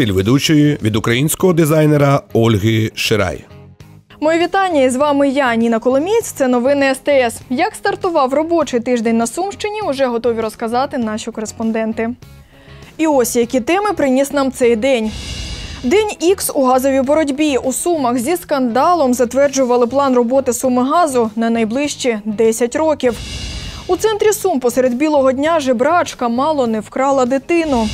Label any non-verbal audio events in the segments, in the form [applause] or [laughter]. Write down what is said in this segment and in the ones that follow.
стиль ведучої від українського дизайнера Ольги Ширай. Мої вітання з вами я, Ніна Коломієць. Це новини СТС. Як стартував робочий тиждень на Сумщині, уже готові розказати наші кореспонденти. І ось які теми приніс нам цей день. День Ікс у газовій боротьбі у Сумах зі скандалом затверджували план роботи Сумигазу на найближчі 10 років. У центрі Сум посеред білого дня жебрачка мало не вкрала дитину.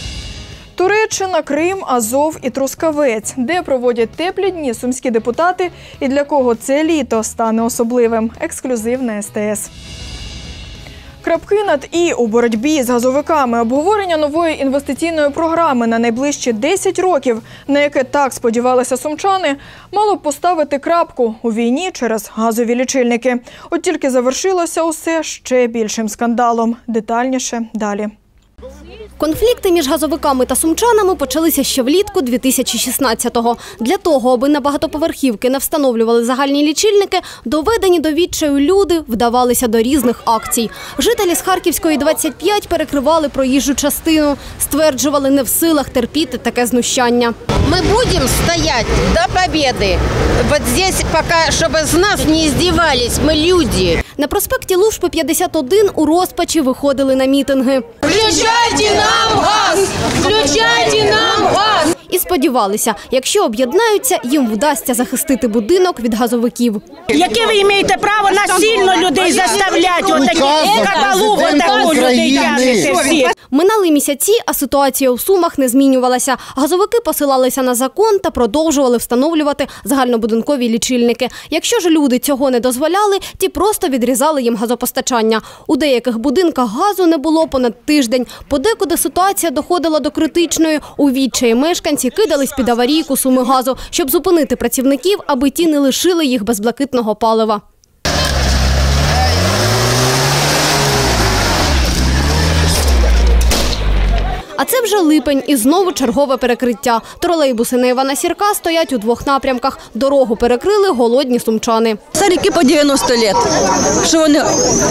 Туреччина, Крим, Азов і Трускавець, де проводять теплі дні сумські депутати, і для кого це літо стане особливим. Ексклюзив на СТС. Крапки над і у боротьбі з газовиками обговорення нової інвестиційної програми на найближчі 10 років, на яке так сподівалися сумчани, мало б поставити крапку у війні через газові лічильники. От тільки завершилося усе ще більшим скандалом. Детальніше далі. Конфлікти між газовиками та сумчанами почалися ще влітку 2016-го. Для того, аби на багатоповерхівки не встановлювали загальні лічильники, доведені до відчаю люди вдавалися до різних акцій. Жителі з Харківської 25 перекривали проїжджу частину, стверджували не в силах терпіти таке знущання. Мы будем стоять до победы. Вот здесь пока, чтобы с нас не издевались, мы люди. На проспекті Лужпи 51 у розпачі виходили на мітинги. Включайте нам газ! Включайте нам газ! І сподівалися, якщо об'єднаються, їм вдасться захистити будинок від газовиків. Яке ви маєте право насильно людей заставляти? Отакі кабалу, отаку людей тягнете всі. Минали місяці, а ситуація у Сумах не змінювалася. Газовики посилалися на закон та продовжували встановлювати загальнобудинкові лічильники. Якщо ж люди цього не дозволяли, ті просто відрізали їм газопостачання. У деяких будинках газу не було понад тиждень. Подекуди ситуація доходила до критичної. У відчаї мешканці кидались під аварійку суми газу, щоб зупинити працівників, аби ті не лишили їх без блакитного палива. А це вже липень і знову чергове перекриття. Тролейбуси на Івана Сірка стоять у двох напрямках. Дорогу перекрили голодні сумчани. Старики по 90 лет. Що вони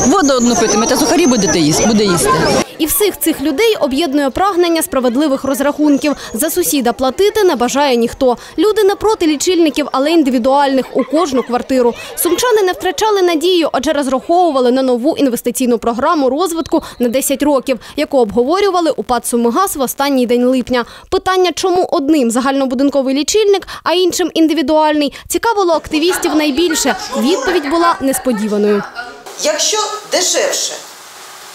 воду одну питимуть, а сухарі будете їсти, буде їсти. І всіх цих людей об'єднує прагнення справедливих розрахунків. За сусіда платити не бажає ніхто. Люди не проти лічильників, але індивідуальних у кожну квартиру. Сумчани не втрачали надію, адже розраховували на нову інвестиційну програму розвитку на 10 років, яку обговорювали у ПАД «Сумигаз» в останній день липня. Питання, чому одним загальнобудинковий лічильник, а іншим індивідуальний, цікавило активістів найбільше. Відповідь була несподіваною. Якщо дешевше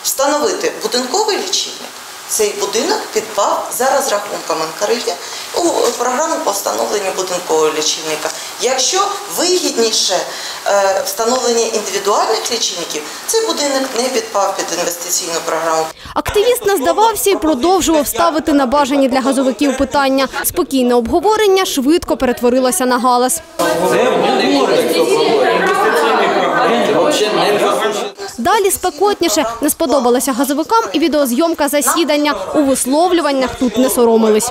встановити будинковий лічильник, цей будинок підпав за розрахунками НКРЄ у програму по встановленню будинкового лічильника. Якщо вигідніше е, встановлення індивідуальних лічильників, цей будинок не підпав під інвестиційну програму. Активіст не здавався і продовжував ставити на бажані для газовиків питання. Спокійне обговорення швидко перетворилося на галас. Далі спекотніше не сподобалося газовикам і відеозйомка засідання. У висловлюваннях тут не соромились.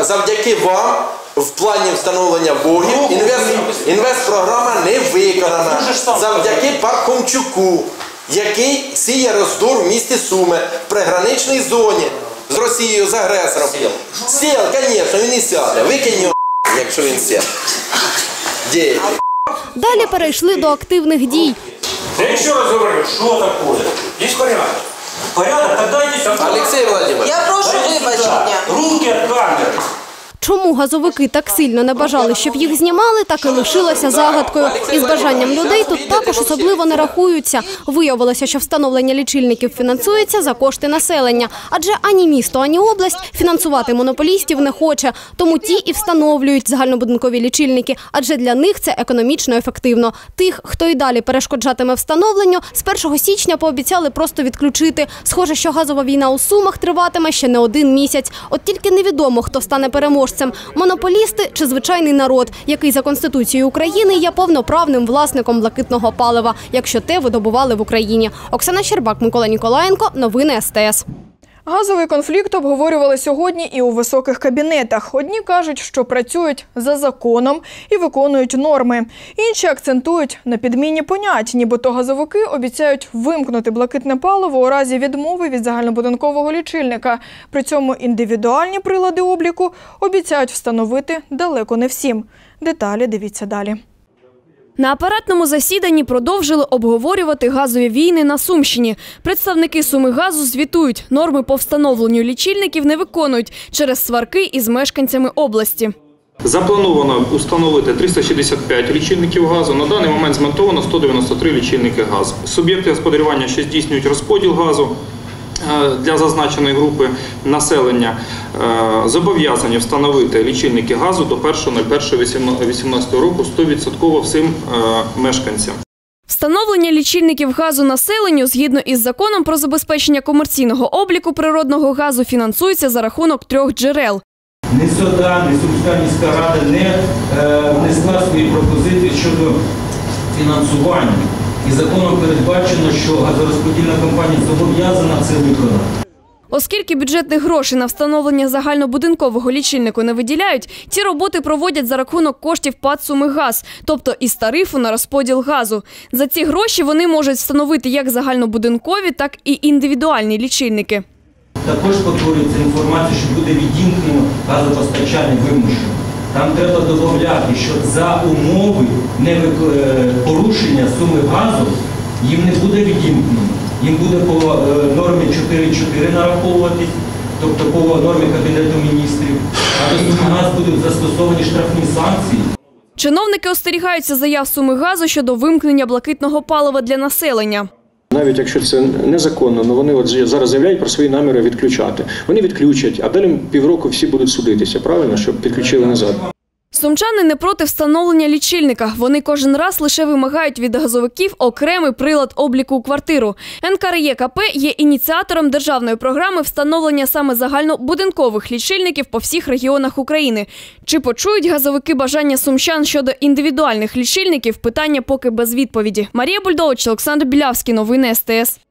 Завдяки вам в плані встановлення богів інвест, інвестпрограма не виконана. Завдяки Пархомчуку, який сіє роздор в місті Суми в приграничній зоні з Росією з агресором. Сів, звісно, він і сяде. Викинь його, якщо він сяде. Діє. Далі перейшли до активних дій. Я еще раз говорю, что такое? Есть порядок. Порядок, тогда идите. Алексей Владимирович. Я прошу вибачення. Руки от камеры. Чому газовики так сильно не бажали, щоб їх знімали, так і лишилося загадкою. І з бажанням людей тут також особливо не рахуються. Виявилося, що встановлення лічильників фінансується за кошти населення, адже ані місто, ані область фінансувати монополістів не хоче. Тому ті і встановлюють загальнобудинкові лічильники, адже для них це економічно ефективно. Тих, хто і далі перешкоджатиме встановленню, з 1 січня пообіцяли просто відключити. Схоже, що газова війна у Сумах триватиме ще не один місяць. От тільки невідомо, хто стане переможцем – монополісти чи звичайний народ, який за Конституцією України є повноправним власником блакитного палива, якщо те видобували в Україні. Оксана Щербак, Микола Ніколаєнко. Новини СТС. Газовий конфлікт обговорювали сьогодні і у високих кабінетах. Одні кажуть, що працюють за законом і виконують норми. Інші акцентують на підміні понять, нібито газовики обіцяють вимкнути блакитне паливо у разі відмови від загальнобудинкового лічильника. При цьому індивідуальні прилади обліку обіцяють встановити далеко не всім. Деталі дивіться далі. На апаратному засіданні продовжили обговорювати газові війни на Сумщині. Представники Суми газу звітують, норми по встановленню лічильників не виконують через сварки із мешканцями області. Заплановано установити 365 лічильників газу. На даний момент змонтовано 193 лічильники газу. Суб'єкти господарювання, що здійснюють розподіл газу е, для зазначеної групи населення, зобов'язані встановити лічильники газу до 1.01.2018 року 100% всім е, мешканцям. Встановлення лічильників газу населенню згідно із законом про забезпечення комерційного обліку природного газу фінансується за рахунок трьох джерел. Ні СОДА, ні Сумська міська рада не е, внесла свої пропозиції щодо фінансування. І законом передбачено, що газорозподільна компанія зобов'язана це виконати. Оскільки бюджетних грошей на встановлення загальнобудинкового лічильнику не виділяють, ці роботи проводять за рахунок коштів ПАД «Сумигаз», тобто із тарифу на розподіл газу. За ці гроші вони можуть встановити як загальнобудинкові, так і індивідуальні лічильники. Також повторюється інформація, що буде відімкнено газопостачання вимушено. Там треба додати, що за умови е, порушення суми газу їм не буде відімкнено. Їм буде по е, нормі 4.4 нараховуватись, тобто по нормі Кабінету міністрів, а до суми газ будуть застосовані штрафні санкції. Чиновники остерігаються заяв суми газу щодо вимкнення блакитного палива для населення. Навіть якщо це незаконно, але вони от зараз заявляють про свої наміри відключати. Вони відключать, а далі півроку всі будуть судитися, правильно, щоб підключили назад. Сумчани не проти встановлення лічильника. Вони кожен раз лише вимагають від газовиків окремий прилад обліку у квартиру. НКРЄКП є ініціатором державної програми встановлення саме загальнобудинкових лічильників по всіх регіонах України. Чи почують газовики бажання сумчан щодо індивідуальних лічильників? Питання поки без відповіді. Марія Бульдович, Олександр Білявський. Новини СТС.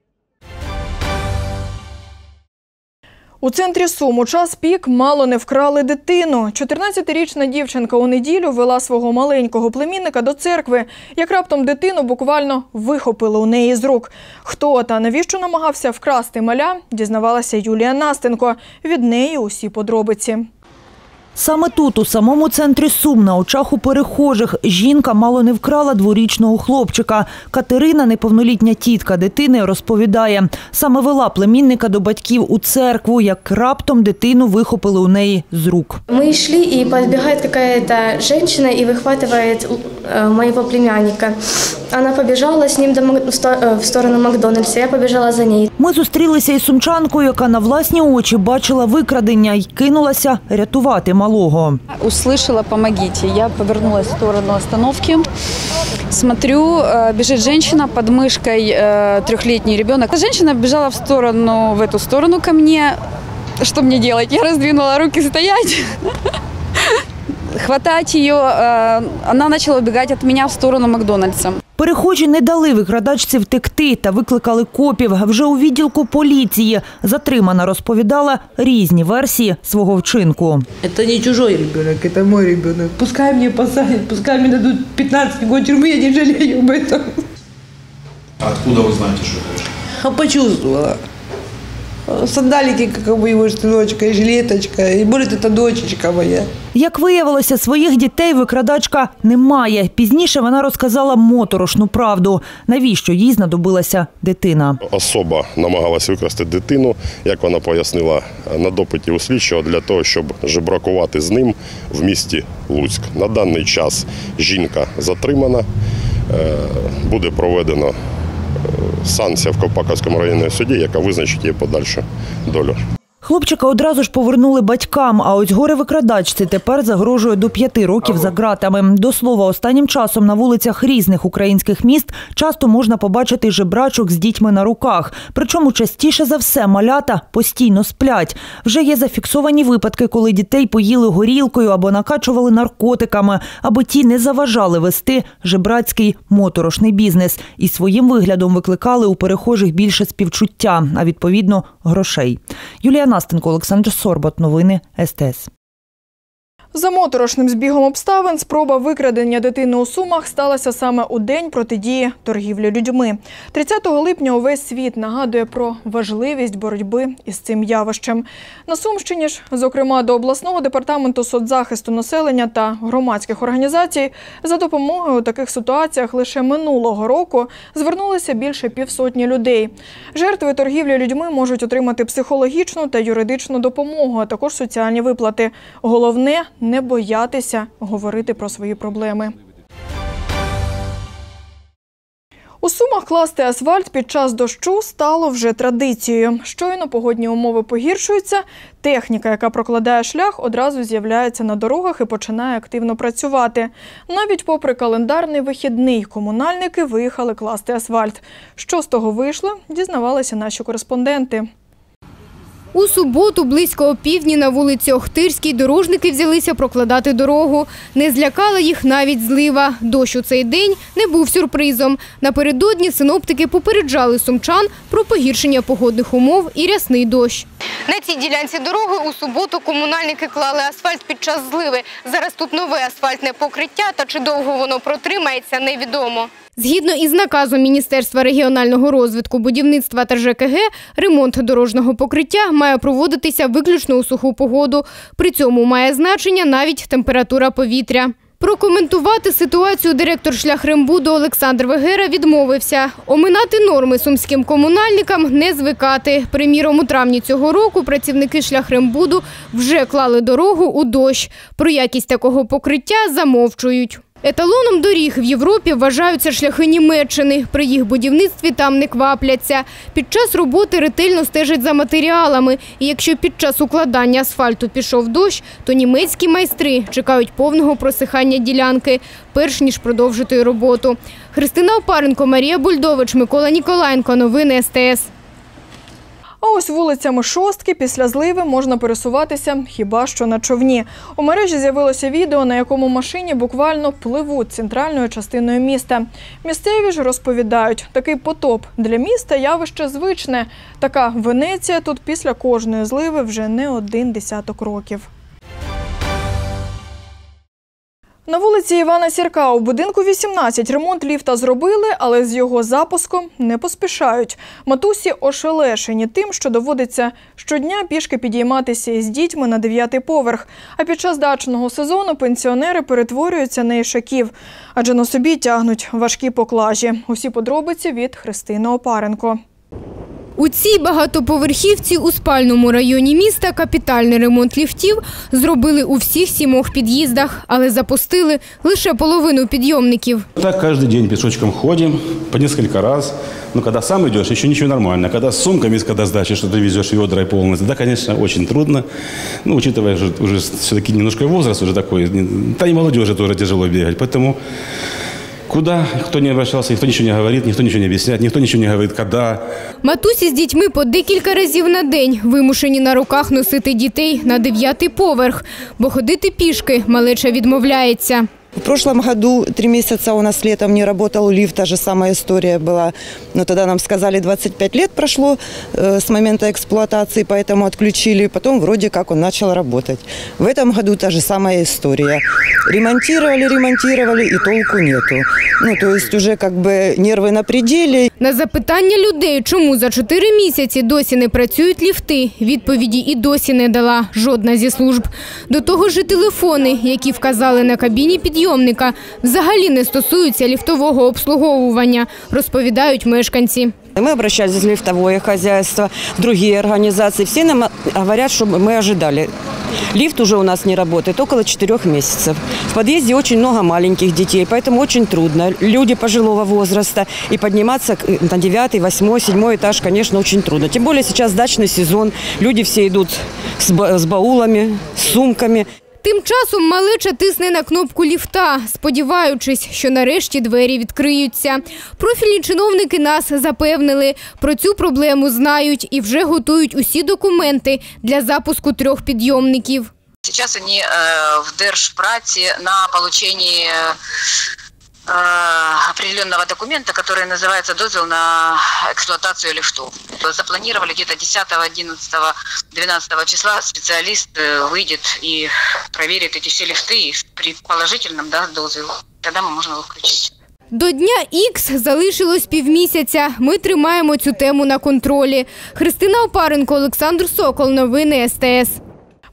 У центрі Сум у час пік мало не вкрали дитину. 14-річна дівчинка у неділю вела свого маленького племінника до церкви. Як раптом дитину буквально вихопили у неї з рук. Хто та навіщо намагався вкрасти маля, дізнавалася Юлія Настенко. Від неї усі подробиці. Саме тут, у самому центрі Сум, на очах у перехожих, жінка мало не вкрала дворічного хлопчика. Катерина, неповнолітня тітка дитини, розповідає, саме вела племінника до батьків у церкву, як раптом дитину вихопили у неї з рук. Мы шли, и подбегает какая-то женщина и выхватывает э, моего племянника. Она побежала с ним до Мак- в сто- э, в сторону Макдональдса, я побежала за ней. Ми зустрілися із сумчанкою, яка на власні очі бачила викрадення й кинулася рятувати Малого. Услышала «помогите». Я повернулась в сторону остановки. Смотрю, э, бежит женщина под мышкой, э, трехлетний ребенок. Женщина бежала в сторону, в эту сторону ко мне. Что мне делать? Я раздвинула руки стоять. [laughs] Хватать ее, э, она начала убегать от меня в сторону Макдональдса. Перехожі не дали викрадачці втекти та викликали копів. Вже у відділку поліції затримана розповідала різні версії свого вчинку. Это не чужой ребенок, это мой ребенок. Пускай мне посадят, пускай мне дадут 15 год тюрьмы, я не жалею об этом. Откуда вы знаете, что это? А почувствовала. Сандалики, как у его сыночка, жилеточка, и будет это дочечка моя. Як виявилося, своїх дітей викрадачка не має. Пізніше вона розказала моторошну правду. Навіщо їй знадобилася дитина? Особа намагалась викрасти дитину, як вона пояснила на допиті у слідчого, для того, щоб жебракувати з ним в місті Луцьк. На даний час жінка затримана, е, буде проведено санкція в Ковпаковському районному суді, яка визначить її подальшу долю. Хлопчика одразу ж повернули батькам, а ось горе-викрадачці тепер загрожує до п'яти років за ґратами. До слова, останнім часом на вулицях різних українських міст часто можна побачити жебрачок з дітьми на руках. Причому частіше за все малята постійно сплять. Вже є зафіксовані випадки, коли дітей поїли горілкою або накачували наркотиками, аби ті не заважали вести жебрацький моторошний бізнес. І своїм виглядом викликали у перехожих більше співчуття, а відповідно грошей. Юлія Настенко, Олександр Сорбот. Новини СТС. За моторошним збігом обставин спроба викрадення дитини у Сумах сталася саме у день протидії торгівлі людьми. 30 липня увесь світ нагадує про важливість боротьби із цим явищем. На Сумщині ж, зокрема до обласного департаменту соцзахисту населення та громадських організацій, за допомогою у таких ситуаціях лише минулого року звернулися більше півсотні людей. Жертви торгівлі людьми можуть отримати психологічну та юридичну допомогу, а також соціальні виплати. Головне не боятися говорити про свої проблеми. У Сумах класти асфальт під час дощу стало вже традицією. Щойно погодні умови погіршуються, техніка, яка прокладає шлях, одразу з'являється на дорогах і починає активно працювати. Навіть попри календарний вихідний, комунальники виїхали класти асфальт. Що з того вийшло, дізнавалися наші кореспонденти. У суботу близько опівдні на вулиці Охтирській дорожники взялися прокладати дорогу. Не злякала їх навіть злива. Дощ у цей день не був сюрпризом. Напередодні синоптики попереджали сумчан про погіршення погодних умов і рясний дощ. На цій ділянці дороги у суботу комунальники клали асфальт під час зливи. Зараз тут нове асфальтне покриття, та чи довго воно протримається, невідомо. Згідно із наказом Міністерства регіонального розвитку, будівництва та ЖКГ, ремонт дорожнього покриття має проводитися виключно у суху погоду. При цьому має значення навіть температура повітря. Прокоментувати ситуацію директор шляхрембуду Олександр Вегера відмовився. Оминати норми сумським комунальникам не звикати. Приміром, у травні цього року працівники шляхрембуду вже клали дорогу у дощ. Про якість такого покриття замовчують. Еталоном доріг в Європі вважаються шляхи Німеччини. При їх будівництві там не квапляться. Під час роботи ретельно стежать за матеріалами. І якщо під час укладання асфальту пішов дощ, то німецькі майстри чекають повного просихання ділянки, перш ніж продовжити роботу. Христина Опаренко, Марія Бульдович, Микола Ніколаєнко. Новини СТС. А ось вулицями Шостки після зливи можна пересуватися хіба що на човні. У мережі з'явилося відео, на якому машині буквально пливуть центральною частиною міста. Місцеві ж розповідають, такий потоп для міста явище звичне. Така Венеція тут після кожної зливи вже не один десяток років. На вулиці Івана Сірка у будинку 18 ремонт ліфта зробили, але з його запуском не поспішають. Матусі ошелешені тим, що доводиться щодня пішки підійматися із дітьми на дев'ятий поверх. А під час дачного сезону пенсіонери перетворюються на ішаків, адже на собі тягнуть важкі поклажі. Усі подробиці від Христини Опаренко. У цій багатоповерхівці у спальному районі міста капітальний ремонт ліфтів зробили у всіх сімох під'їздах, але запустили лише половину підйомників. Так каждый день пешочком ходим, по несколько раз. Но когда сам идешь, еще ничего нормально. Когда с сумками, когда сдачи, что ты везешь ведра и полностью, да, конечно, очень трудно. Ну, учитывая, что уже все-таки немножко возраст уже такой, да и молодежи тоже тяжело бегать. Поэтому Куда кто не обращался, никто ничего не говорит, никто ничего не объясняет, никто ничего не говорит, когда. Матусі з дітьми по декілька разів на день вимушені на руках носити дітей на дев'ятий поверх, бо ходити пішки малеча відмовляється. В прошлом году три месяца у нас летом не работал лифт, та же самая история была. Но тогда нам сказали, 25 лет прошло э, с момента эксплуатации, поэтому отключили. Потом вроде как он начал работать. В этом году та же самая история. Ремонтировали, ремонтировали и толку нету. Ну, то есть уже как бы нервы на пределе. На запитання людей, чому за чотири місяці досі не працюють ліфти, відповіді і досі не дала жодна зі служб. До того ж і телефони, які вказали на кабіні підйомника, взагалі не стосуються ліфтового обслуговування, розповідають мешканці. Мы обращались в лифтовое хозяйство, другие организации. Все нам говорят, что мы ожидали. Лифт уже у нас не работает около 4 месяцев. В подъезде очень много маленьких детей, поэтому очень трудно. Люди пожилого возраста. И подниматься к- на 9, 8, 7 этаж, конечно, очень трудно. Тем более сейчас дачный сезон. Люди все идут с, ба- с баулами, с сумками. Тим часом малеча тисне на кнопку ліфта, сподіваючись, що нарешті двері відкриються. Профільні чиновники нас запевнили, про цю проблему знають і вже готують усі документи для запуску трьох підйомників. Сейчас они э, в держпраці на получении э, определенного документа, который называется дозвол на эксплуатацию лифтов. Запланировали где-то 10, 11, 12 числа специалист э, выйдет и проверит эти все лифты и при положительном даст дозвол. Тогда мы можем его включить. До дня Ікс залишилось півмісяця. Ми тримаємо цю тему на контролі. Христина Опаренко, Олександр Сокол. Новини СТС.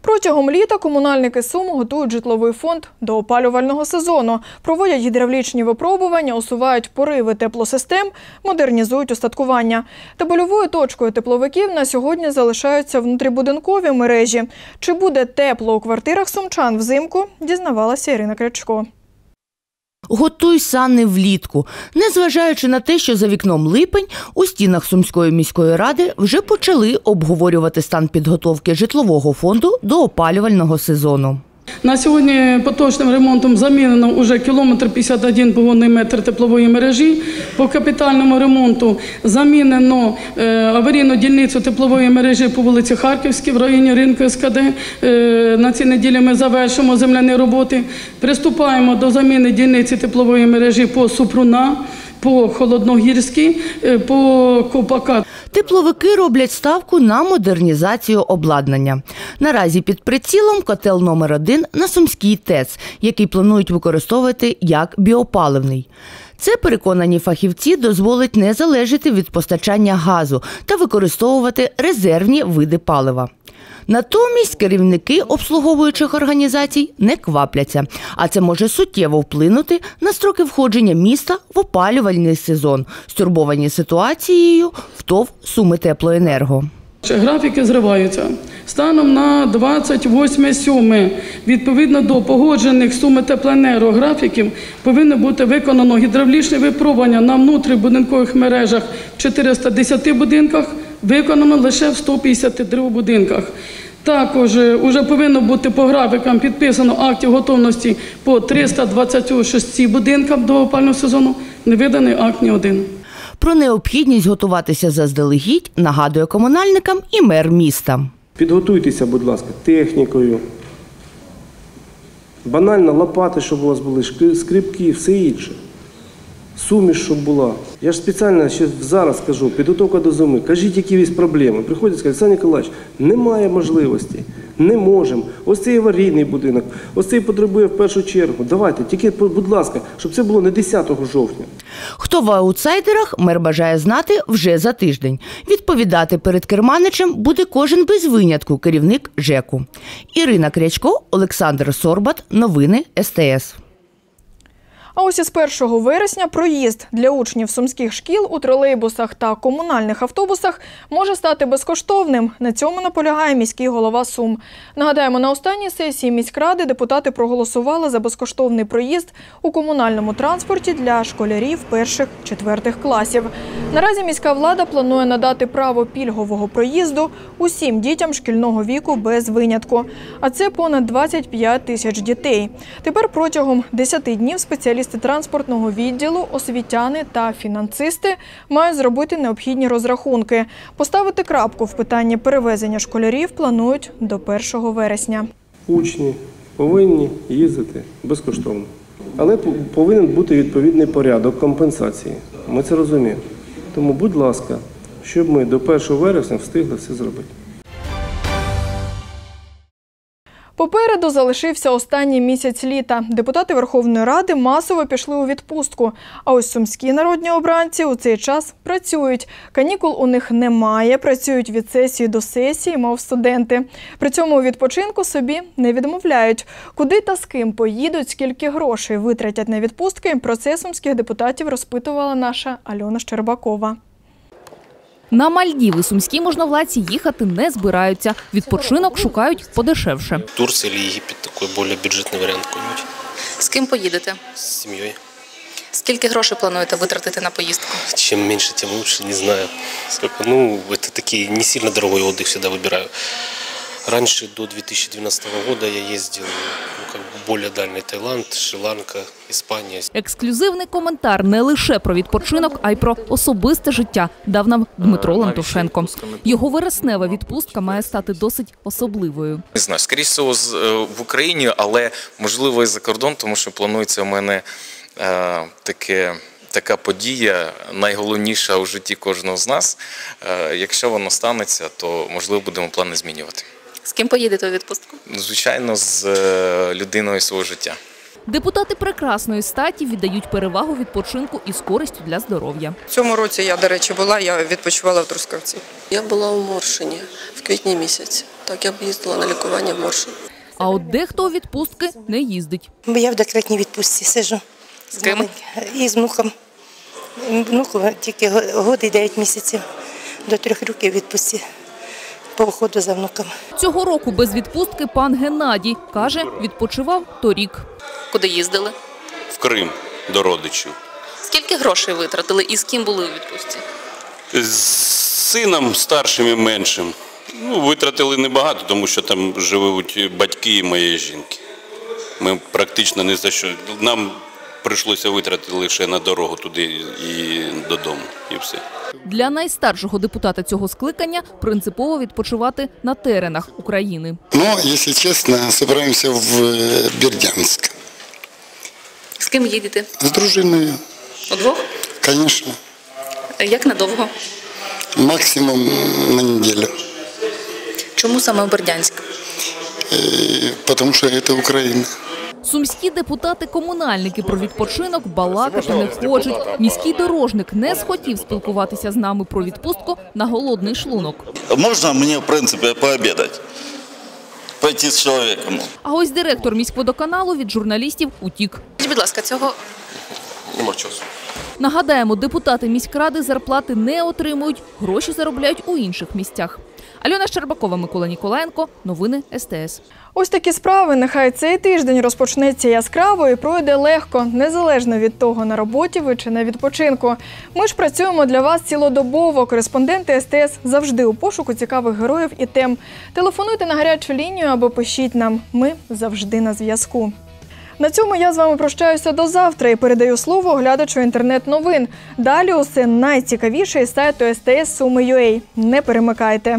Протягом літа комунальники Сум готують житловий фонд до опалювального сезону, проводять гідравлічні випробування, усувають пориви теплосистем, модернізують устаткування. Та больовою точкою тепловиків на сьогодні залишаються внутрібудинкові мережі. Чи буде тепло у квартирах сумчан взимку, дізнавалася Ірина Крячко. Готуй сани влітку. Незважаючи на те, що за вікном липень, у стінах Сумської міської ради вже почали обговорювати стан підготовки житлового фонду до опалювального сезону. На сьогодні поточним ремонтом замінено вже кілометр 51 погонний метр теплової мережі. По капітальному ремонту замінено е, аварійну дільницю теплової мережі по вулиці Харківській в районі ринку СКД. Е, на цій неділі ми завершимо земляні роботи. Приступаємо до заміни дільниці теплової мережі по Супруна, по Холодногірській, е, по Копака. Тепловики роблять ставку на модернізацію обладнання. Наразі під прицілом котел номер 1 на Сумській ТЕЦ, який планують використовувати як біопаливний. Це переконані фахівці дозволить не залежати від постачання газу та використовувати резервні види палива. Натомість керівники обслуговуючих організацій не квапляться, а це може суттєво вплинути на строки входження міста в опалювальний сезон, стурбовані ситуацією в ТОВ Суми Теплоенерго. Графіки зриваються. Станом на 28.7, відповідно до погоджених суми теплоенерго графіків, повинно бути виконано гідравлічне випробування на внутрібудинкових мережах в 410 будинках, виконано лише в 153 будинках. Також вже повинно бути по графікам підписано актів готовності по 326 будинкам до опального сезону, не виданий акт ні один. Про необхідність готуватися заздалегідь нагадує комунальникам і мер міста. Підготуйтеся, будь ласка, технікою. Банально лопати, щоб у вас були, скрипки і все інше. Суміш, щоб була. Я ж спеціально ще зараз кажу, підготовка до зими. Кажіть, які є проблеми. Приходять скажуть, Олександр Ніколаївич, немає можливості, не можемо. Ось цей аварійний будинок, ось цей потребує в першу чергу. Давайте, тільки, будь ласка, щоб це було не 10 жовтня. Хто в аутсайдерах, мер бажає знати вже за тиждень. Відповідати перед керманичем буде кожен без винятку керівник ЖЕКу. Ірина Крячко, Олександр Сорбат. Новини СТС. А ось із 1 вересня проїзд для учнів сумських шкіл у тролейбусах та комунальних автобусах може стати безкоштовним. На цьому наполягає міський голова Сум. Нагадаємо, на останній сесії міськради депутати проголосували за безкоштовний проїзд у комунальному транспорті для школярів перших-четвертих класів. Наразі міська влада планує надати право пільгового проїзду усім дітям шкільного віку без винятку. А це понад 25 тисяч дітей. Тепер протягом 10 днів спеціалісти транспортного відділу, освітяни та фінансисти мають зробити необхідні розрахунки. Поставити крапку в питанні перевезення школярів планують до 1 вересня. Учні повинні їздити безкоштовно. Але повинен бути відповідний порядок компенсації. Ми це розуміємо. Тому, будь ласка, щоб ми до 1 вересня встигли все зробити. Попереду залишився останній місяць літа. Депутати Верховної Ради масово пішли у відпустку. А ось сумські народні обранці у цей час працюють. Канікул у них немає, працюють від сесії до сесії, мов студенти. При цьому відпочинку собі не відмовляють. Куди та з ким поїдуть, скільки грошей витратять на відпустки. Про це сумських депутатів розпитувала наша Альона Щербакова. На Мальдіви сумські можновладці їхати не збираються. Відпочинок шукають подешевше. Турция или Египет такой более бюджетный вариант какой-нибудь. З ким поїдете? С семьей. Скільки грошей плануєте витратити на поїздку? Чем меньше, тем лучше, не знаю. Сколько, ну, это такие не сильно дорогой отдых всегда выбираю. Раньше, до 2012 года, я ездил ну, как бы более дальний Таиланд, Шри-Ланка, Испания. Ексклюзивний коментар не лише про відпочинок, а й про особисте життя дав нам Дмитро Лантушенко. Його вереснева відпустка має стати досить особливою. Не знаю, скоріш всього з, е, в Україні, але можливо і за кордон, тому що планується у мене е, таке. Така подія найголовніша у житті кожного з нас. Е, Якщо воно станеться, то можливо будемо плани змінювати. З ким поїдете у відпустку? Звичайно, з е, людиною свого життя. Депутати прекрасної статі віддають перевагу відпочинку із користю для здоров'я. В цьому році я, до речі, була, я відпочивала в Трускавці. Я була у Моршині в квітні місяці. Так, я б їздила на лікування в Моршин. А от дехто у відпустки не їздить. Бо я в декретній відпустці сижу. З ким? І з внуком. Внуку тільки год і 9 місяців. До трьох років відпустці по уходу за внуком. Цього року без відпустки пан Геннадій каже, відпочивав торік. Куди їздили? в Крим до родичів. Скільки грошей витратили і з ким були у відпустці? З сином старшим і меншим. Ну, витратили небагато, тому що там живуть батьки і моєї жінки. Ми практично не за що. Нам прийшлося витратити лише на дорогу туди і додому. І все. Для найстаршого депутата цього скликання принципово відпочивати на теренах України. Но, если честно, собираемся в э, Бердянск. З ким їдете? С дружиною, Удвох? конечно. Як надовго? Максимум на неделю. Чому саме в Бердянськ? Э, Потому что это Украина. Сумські депутати-комунальники про відпочинок балакати не хочуть. Міський дорожник не схотів спілкуватися з нами про відпустку на голодний шлунок. Можно мне, в принципе, пообедать? Пойти с человеком. А ось директор міськводоканалу від журналістів утік. Будь ласка, цього Нема часу. Нагадаємо, депутати міськради зарплати не отримують, гроші заробляють у інших місцях. Альона Щербакова, Микола Ніколаєнко. Новини СТС. Ось такі справи. Нехай цей тиждень розпочнеться яскраво і пройде легко, незалежно від того, на роботі ви чи на відпочинку. Ми ж працюємо для вас цілодобово. Кореспонденти СТС завжди у пошуку цікавих героїв і тем. Телефонуйте на гарячу лінію або пишіть нам. Ми завжди на зв'язку. На цьому я з вами прощаюся до завтра і передаю слово оглядачу інтернет-новин. Далі усе найцікавіше із сайту СТС Суми.ua. Не перемикайте.